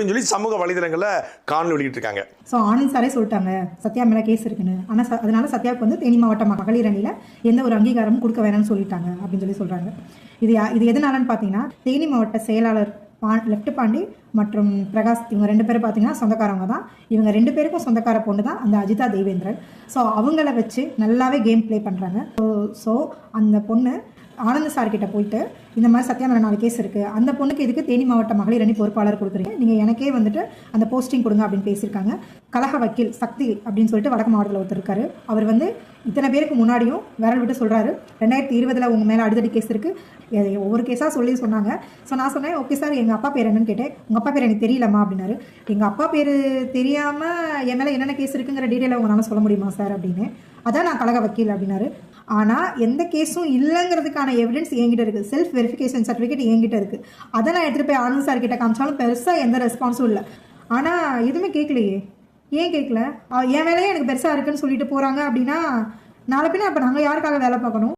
அப்படின்னு சொல்லி சமூக வலைதளங்களில் காணொலி வெளியிட்டிருக்காங்க. ஸோ ஆனந்த் சாரே சொல்லிட்டாங்க சத்யா மேலே கேஸ் இருக்குன்னு. ஆனால் அதனால சத்யாவுக்கு வந்து தேனி மாவட்ட மகளிர் அணியில் எந்த ஒரு அங்கீகாரமும் கொடுக்க வேணாம்னு சொல்லிட்டாங்க அப்படின்னு சொல்லி சொல்கிறாங்க இது யா- இது எதனாலன்னு பார்த்தீங்கன்னா தேனி மாவட்ட செயலாளர் பா லெஃப்ட் பாண்டி மற்றும் பிரகாஷ் இவங்க ரெண்டு பேரும் பார்த்தீங்கன்னா சொந்தக்காரவங்க தான். இவங்க ரெண்டு பேருக்கும் சொந்தக்கார பொண்ணு தான் அந்த அஜிதா தேவேந்திரன். ஸோ அவங்கள வச்சு நல்லாவே கேம் ப்ளே பண்ணுறாங்க ஸோ ஸோ அந்த பொண்ணு ஆனந்த சார் கிட்ட போயிட்டு இந்த மாதிரி சத்யா நாலு கேஸ் இருக்குது அந்த பொண்ணுக்கு இதுக்கு தேனி மாவட்ட மகளிர் அணி பொறுப்பாளர் கொடுக்குறீங்க. நீங்கள் எனக்கே வந்துட்டு அந்த போஸ்டிங் கொடுங்க அப்படின்னு பேசியிருக்காங்க. கலக வக்கீல் சக்தி அப்படின்னு சொல்லிட்டு வடக்கு மாவட்டத்தில் ஒருத்தர் இருக்காரு. அவர் வந்து இத்தனை பேருக்கு முன்னாடியும் விரல் விட்டு சொல்கிறாரு ரெண்டாயிரத்தி இருபதில் உங்கள் மேலே அடிதடி கேஸ் இருக்குது ஒவ்வொரு கேஸாக சொல்லி சொன்னாங்க. ஸோ நான் சொன்னேன் ஓகே சார் எங்கள் அப்பா பேர் என்னன்னு கேட்டேன். உங்கள் அப்பா பேர் எனக்கு தெரியலம்மா அப்படின்னாரு. எங்கள் அப்பா பேர் தெரியாமல் என் மேலே என்னென்ன கேஸ் இருக்குங்கிற டீட்டெயிலை உங்களால் சொல்ல முடியுமா சார் அப்படின்னு. அதான் நான் கழக வக்கீல் அப்படின்னாரு. ஆனால் எந்த கேஸும் இல்லைங்கிறதுக்கான எவிடன்ஸ் என்கிட்ட இருக்குது செல்ஃப் வெரிஃபிகேஷன் சர்டிஃபிகேட் என்கிட்ட இருக்குது அதை நான் எடுத்துகிட்டு போய் ஆனந்த் சார் கிட்ட காமிச்சாலும் பெருசாக எந்த ரெஸ்பான்ஸும் இல்லை. ஆனால் எதுவுமே கேட்கலையே. ஏன் கேட்கல? என் வேலையே எனக்கு பெருசாக இருக்குன்னு சொல்லிட்டு போகிறாங்க அப்படின்னா நாளை பின்ன அப்போ நாங்கள் யாருக்காக வேலை பார்க்கணும்?